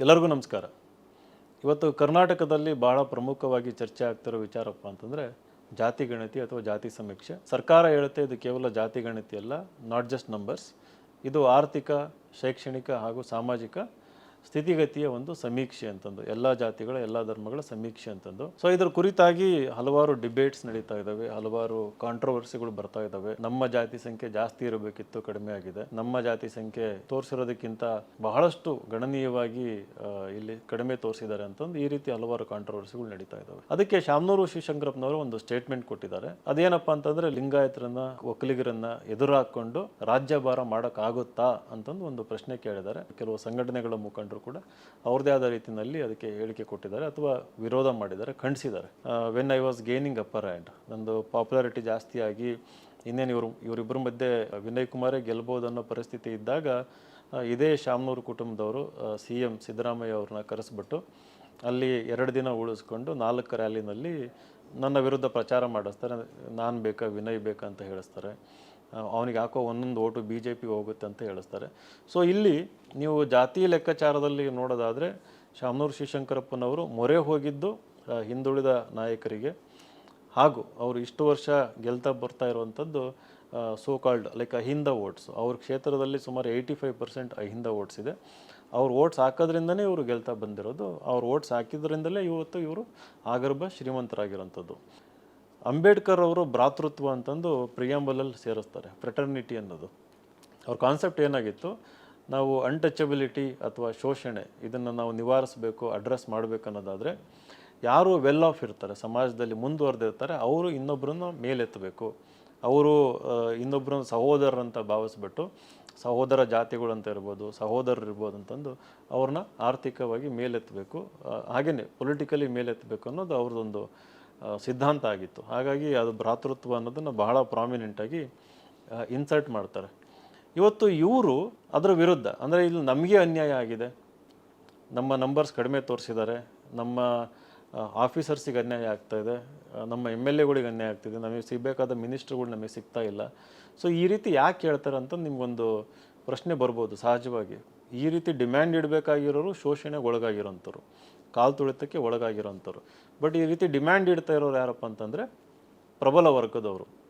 ಎಲ್ಲರಿಗೂ ನಮಸ್ಕಾರ. ಇವತ್ತು ಕರ್ನಾಟಕದಲ್ಲಿ ಭಾಳ ಪ್ರಮುಖವಾಗಿ ಚರ್ಚೆ ಆಗ್ತಿರೋ ವಿಚಾರಪ್ಪ ಅಂತಂದರೆ, ಜಾತಿ ಗಣತಿ ಅಥವಾ ಜಾತಿ ಸಮೀಕ್ಷೆ. ಸರ್ಕಾರ ಹೇಳುತ್ತೆ ಇದು ಕೇವಲ ಜಾತಿ ಗಣತಿ ಅಲ್ಲ ನಾಟ್ ಜಸ್ಟ್ ನಂಬರ್ಸ್ ಇದು ಆರ್ಥಿಕ, ಶೈಕ್ಷಣಿಕ ಹಾಗೂ ಸಾಮಾಜಿಕ ಸ್ಥಿತಿಗತಿಯ ಒಂದು ಸಮೀಕ್ಷೆ ಅಂತಂದು, ಎಲ್ಲ ಜಾತಿಗಳ, ಎಲ್ಲ ಧರ್ಮಗಳ ಸಮೀಕ್ಷೆ ಅಂತಂದು. ಸೊ ಇದ್ರ ಕುರಿತಾಗಿ ಹಲವಾರು ಡಿಬೇಟ್ಸ್ ನಡೀತಾ ಇದ್ದಾವೆ ಹಲವಾರು ಕಾಂಟ್ರವರ್ಸಿಗಳು ಬರ್ತಾ ಇದ್ದಾವೆ ನಮ್ಮ ಜಾತಿ ಸಂಖ್ಯೆ ಜಾಸ್ತಿ ಇರಬೇಕಿತ್ತು, ಕಡಿಮೆ ಆಗಿದೆ. ನಮ್ಮ ಜಾತಿ ಸಂಖ್ಯೆ ತೋರಿಸಿರೋದಕ್ಕಿಂತ ಬಹಳಷ್ಟು ಗಣನೀಯವಾಗಿ ಇಲ್ಲಿ ಕಡಿಮೆ ತೋರಿಸಿದ್ದಾರೆ ಅಂತಂದು ಈ ರೀತಿ ಹಲವಾರು ಕಾಂಟ್ರವರ್ಸಿಗಳು ನಡೀತಾ ಇದ್ದಾವೆ ಅದಕ್ಕೆ ಶಾಮನೂರು ಶಿವಶಂಕರಪ್ಪನವರು ಒಂದು ಸ್ಟೇಟ್ಮೆಂಟ್ ಕೊಟ್ಟಿದ್ದಾರೆ. ಅದೇನಪ್ಪ ಅಂತಂದ್ರೆ, ಲಿಂಗಾಯತರನ್ನ ಒಕ್ಕಲಿಗರನ್ನ ಎದುರಾಕೊಂಡು ರಾಜ್ಯಭಾರ ಮಾಡೋಕ್ಕಾಗುತ್ತಾ ಅಂತಂದು ಒಂದು ಪ್ರಶ್ನೆ ಕೇಳಿದ್ದಾರೆ. ಕೆಲವು ಸಂಘಟನೆಗಳ ಕೂಡ ಅವ್ರದೇ ಆದ ರೀತಿಯಲ್ಲಿ ಅದಕ್ಕೆ ಹೇಳಿಕೆ ಕೊಟ್ಟಿದ್ದಾರೆ ಅಥವಾ ವಿರೋಧ ಮಾಡಿದ್ದಾರೆ, ಖಂಡಿಸಿದ್ದಾರೆ. When I was gaining upper and ನಂದು ಪಾಪ್ಯುಲಾರಿಟಿ ಜಾಸ್ತಿಯಾಗಿ ಇನ್ನೇನು ಇವರು, ಇವರಿಬ್ಬರ ಮಧ್ಯೆ ವಿನಯ್ ಕುಮಾರೇ ಗೆಲ್ಬೋದು ಅನ್ನೋ ಪರಿಸ್ಥಿತಿ ಇದ್ದಾಗ ಇದೇ ಶಾಮನೂರು ಕುಟುಂಬದವರು ಸಿ ಎಂ ಸಿದ್ದರಾಮಯ್ಯ ಅವ್ರನ್ನ ಕರೆಸ್ಬಿಟ್ಟು ಅಲ್ಲಿ ಎರಡು ದಿನ ಉಳಿಸ್ಕೊಂಡು ನಾಲ್ಕು ರ್ಯಾಲಿನಲ್ಲಿ ನನ್ನ ವಿರುದ್ಧ ಪ್ರಚಾರ ಮಾಡಿಸ್ತಾರೆ. ನಾನು ಬೇಕಾ, ವಿನಯ್ ಬೇಕಾ ಅಂತ ಹೇಳಿಸ್ತಾರೆ. ಅವನಿಗೆ ಹಾಕೋ ಒಂದೊಂದು ಓಟು ಬಿ ಜೆ ಪಿಗೆ ಹೋಗುತ್ತೆ ಅಂತ ಹೇಳಿಸ್ತಾರೆ. ಸೊ ಇಲ್ಲಿ ನೀವು ಜಾತಿ ಲೆಕ್ಕಾಚಾರದಲ್ಲಿ ನೋಡೋದಾದರೆ ಶಾಮನೂರು ಶಿವಶಂಕರಪ್ಪನವರು ಮೊರೆ ಹೋಗಿದ್ದು ಹಿಂದುಳಿದ ನಾಯಕರಿಗೆ. ಹಾಗೂ ಅವರು ಇಷ್ಟು ವರ್ಷ ಗೆಲ್ತಾ ಬರ್ತಾ ಇರುವಂಥದ್ದು so called like Ahinda votes ಅವ್ರ ಕ್ಷೇತ್ರದಲ್ಲಿ ಸುಮಾರು eighty five percent Ahinda votes ಇದೆ. ಅವ್ರು ವೋಟ್ಸ್ ಹಾಕೋದ್ರಿಂದನೇ ಇವರು ಗೆಲ್ತಾ ಬಂದಿರೋದು. ಅವ್ರು ವೋಟ್ಸ್ ಹಾಕಿದ್ರಿಂದಲೇ ಇವತ್ತು ಇವರು ಆಗರ್ಭ ಶ್ರೀಮಂತರಾಗಿರೋಂಥದ್ದು ಅಂಬೇಡ್ಕರ್ ಅವರು ಭ್ರಾತೃತ್ವ ಅಂತಂದು ಪ್ರಿಯಾಂಬಲಲ್ಲಿ ಸೇರಿಸ್ತಾರೆ ಫ್ರೆಟರ್ನಿಟಿ ಅನ್ನೋದು. ಅವ್ರ ಕಾನ್ಸೆಪ್ಟ್ ಏನಾಗಿತ್ತು? ನಾವು ಅನ್ಟಚಬಿಲಿಟಿ ಅಥವಾ ಶೋಷಣೆ, ಇದನ್ನು ನಾವು ನಿವಾರಿಸಬೇಕು ಅಡ್ರೆಸ್ ಮಾಡಬೇಕು ಅನ್ನೋದಾದರೆ, ಯಾರು ವೆಲ್ ಆಫ್ ಇರ್ತಾರೆ, ಸಮಾಜದಲ್ಲಿ ಮುಂದುವರೆದಿರ್ತಾರೆ ಅವರು ಇನ್ನೊಬ್ಬರನ್ನು ಮೇಲೆತ್ತಬೇಕು. ಅವರು ಇನ್ನೊಬ್ಬರನ್ನ ಸಹೋದರರಂತ ಭಾವಿಸ್ಬಿಟ್ಟು, ಸಹೋದರ ಜಾತಿಗಳು ಅಂತ ಇರ್ಬೋದು, ಸಹೋದರರು ಇರ್ಬೋದು ಅಂತಂದು ಅವ್ರನ್ನ ಆರ್ಥಿಕವಾಗಿ ಮೇಲೆತ್ತಬೇಕು. ಹಾಗೆಯೇ ಪೊಲಿಟಿಕಲಿ ಮೇಲೆತ್ತಬೇಕು ಅನ್ನೋದು ಅವ್ರದ್ದೊಂದು ಸಿದ್ಧಾಂತ ಆಗಿತ್ತು. ಹಾಗಾಗಿ ಅದು ಭ್ರಾತೃತ್ವ ಅನ್ನೋದನ್ನು ಬಹಳ ಪ್ರಾಮಿನೆಂಟಾಗಿ ಇನ್ಸರ್ಟ್ ಮಾಡ್ತಾರೆ. ಇವತ್ತು ಇವರು ಅದರ ವಿರುದ್ಧ, ಅಂದರೆ ಇಲ್ಲಿ ನಮಗೆ ಅನ್ಯಾಯ ಆಗಿದೆ. ನಮ್ಮ ನಂಬರ್ಸ್ ಕಡಿಮೆ ತೋರಿಸಿದ್ದಾರೆ. ನಮ್ಮ ಆಫೀಸರ್ಸಿಗೆ ಅನ್ಯಾಯ ಆಗ್ತಾ ಇದೆ. ನಮ್ಮ ಎಂ ಎಲ್ ಎಗಳಿಗೆ ಅನ್ಯಾಯ ಆಗ್ತಿದೆ ನಮಗೆ ಸಿಗಬೇಕಾದ ಮಿನಿಸ್ಟ್ರ್ಗಳು ನಮಗೆ ಸಿಗ್ತಾ ಇಲ್ಲ. ಸೊ ಈ ರೀತಿ ಯಾಕೆ ಹೇಳ್ತಾರೆ ಅಂತ ನಿಮಗೊಂದು ಪ್ರಶ್ನೆ ಬರ್ಬೋದು ಸಹಜವಾಗಿ. ಈ ರೀತಿ ಡಿಮ್ಯಾಂಡ್ ಇಡಬೇಕಾಗಿರೋರು ಶೋಷಣೆಗೆ ಒಳಗಾಗಿರೋಂಥವ್ರು, ಕಾಲು ತುಳಿತಕ್ಕೆ ಒಳಗಾಗಿರೋಂಥವ್ರು. ಬಟ್ ಈ ರೀತಿ ಡಿಮ್ಯಾಂಡ್ ಇಡ್ತಾ ಇರೋರು ಯಾರಪ್ಪ ಅಂತಂದರೆ ಪ್ರಬಲ ವರ್ಗದವರು.